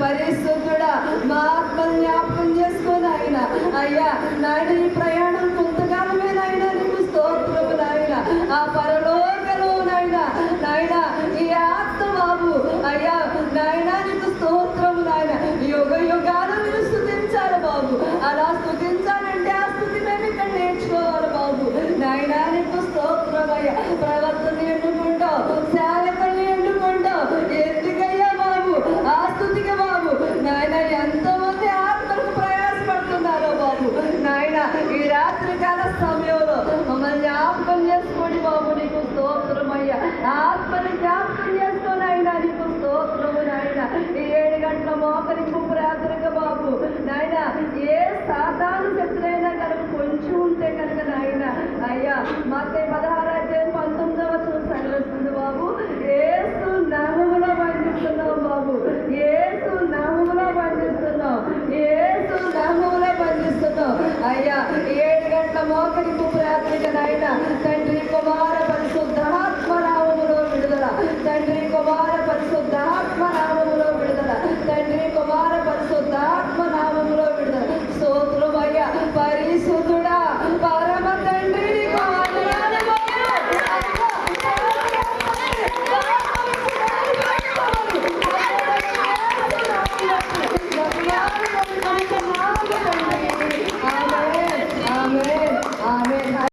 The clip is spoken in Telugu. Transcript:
పరిశుద్ధుడా మా ఆత్మ జ్ఞాపకం చేసుకొని ఆయన. అయ్యా నాయన ఈ ప్రయాణం కొంతకాలమే నాయన నీకు నాయన ఆ పర మోకడి కుపురాత్రికనైన తండ్రి కుమారు